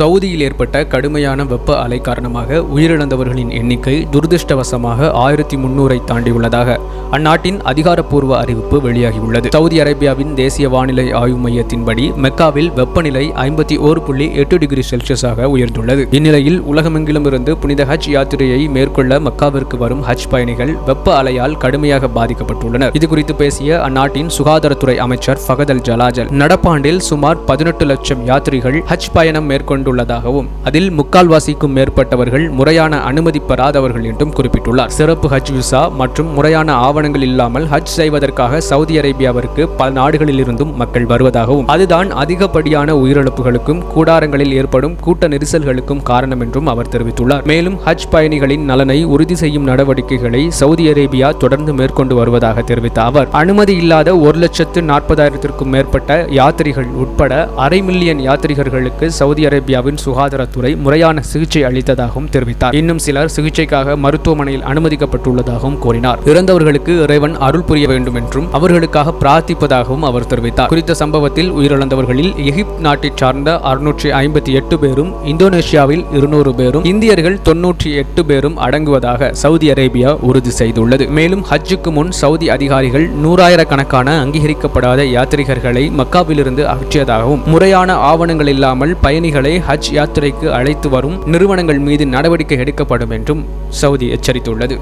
சவுதியில் ஏற்பட்ட கடுமையான வெப்ப அலை காரணமாக உயிரிழந்தவர்களின் எண்ணிக்கை துரதிருஷ்டவசமாக ஆயிரத்தி முன்னூரை தாண்டியுள்ளதாக அந்நாட்டின் அதிகாரப்பூர்வ அறிவிப்பு வெளியாகியுள்ளது. சவுதி அரேபியாவின் தேசிய வானிலை ஆய்வு மையத்தின்படி மெக்காவில் வெப்பநிலை ஐம்பத்தி ஓரு புள்ளி எட்டு டிகிரி செல்சியஸாக உயர்ந்துள்ளது. இந்நிலையில் உலகமெங்கிலும் இருந்து புனித ஹஜ் யாத்திரையை மேற்கொள்ள மக்காவிற்கு வரும் ஹஜ் பயணிகள் வெப்ப அலையால் கடுமையாக பாதிக்கப்பட்டுள்ளனர். இதுகுறித்து பேசிய அந்நாட்டின் சுகாதாரத்துறை அமைச்சர் ஃபகதல் ஜலாஜல் நடப்பாண்டில் சுமார் பதினெட்டு லட்சம் யாத்ரிகள் ஹஜ் பயணம் மேற்கொண்டுள்ளதாகவும் அதில் முக்கால்வாசிக்கும் மேற்பட்டவர்கள் முறையான அனுமதி பெறாதவர்கள் என்றும் குறிப்பிட்டுள்ளார். சிறப்பு ஹஜ் விசா மற்றும் முறையான ஆவண ஆவணங்கள் இல்லாமல் ஹஜ் செய்வதற்காக சவுதி அரேபியாவிற்கு பல நாடுகளிலிருந்தும் மக்கள் வருவதாகவும் அதுதான் அதிகப்படியான உயிரிழப்புகளுக்கும் கூடாரங்களில் ஏற்படும் கூட்ட நெரிசல்களுக்கும் காரணம் என்றும் அவர் தெரிவித்துள்ளார். மேலும் ஹஜ் பயணிகளின் நலனை உறுதி செய்யும் நடவடிக்கைகளை சவுதி அரேபியா தொடர்ந்து மேற்கொண்டு வருவதாக தெரிவித்த அவர் அனுமதி இல்லாத ஒரு லட்சத்து நாற்பதாயிரத்திற்கும் மேற்பட்ட யாத்ரிகள் உட்பட அரை மில்லியன் யாத்ரிகர்களுக்கு சவுதி அரேபியாவின் சுகாதாரத்துறை முறையான சிகிச்சை அளித்ததாகவும் தெரிவித்தார். இன்னும் சிலர் சிகிச்சைக்காக மருத்துவமனையில் அனுமதிக்கப்பட்டுள்ளதாகவும் கூறினார். இறந்தவர்களுக்கு இறைவன் அருள் புரிய வேண்டும் என்றும் அவர்களுக்காக பிரார்த்திப்பதாகவும் அவர் தெரிவித்தார். குறித்த சம்பவத்தில் உயிரிழந்தவர்களில் எகிப்து நாட்டைச் சார்ந்த அறுநூற்றி ஐம்பத்தி எட்டு பேரும் இந்தோனேஷியாவில் இருநூறு பேரும் இந்தியர்கள் தொன்னூற்றி எட்டு பேரும் அடங்குவதாக சவுதி அரேபியா உறுதி செய்துள்ளது. மேலும் ஹஜ்ஜுக்கு முன் சவுதி அதிகாரிகள் நூறாயிரக்கணக்கான அங்கீகரிக்கப்படாத யாத்ரிகர்களை மக்காவிலிருந்து அகற்றியதாகவும் முறையான ஆவணங்கள் இல்லாமல் பயணிகளை ஹஜ் யாத்திரைக்கு அழைத்து வரும் நிறுவனங்கள் மீது நடவடிக்கை எடுக்கப்படும் என்றும் சவுதி எச்சரித்துள்ளது.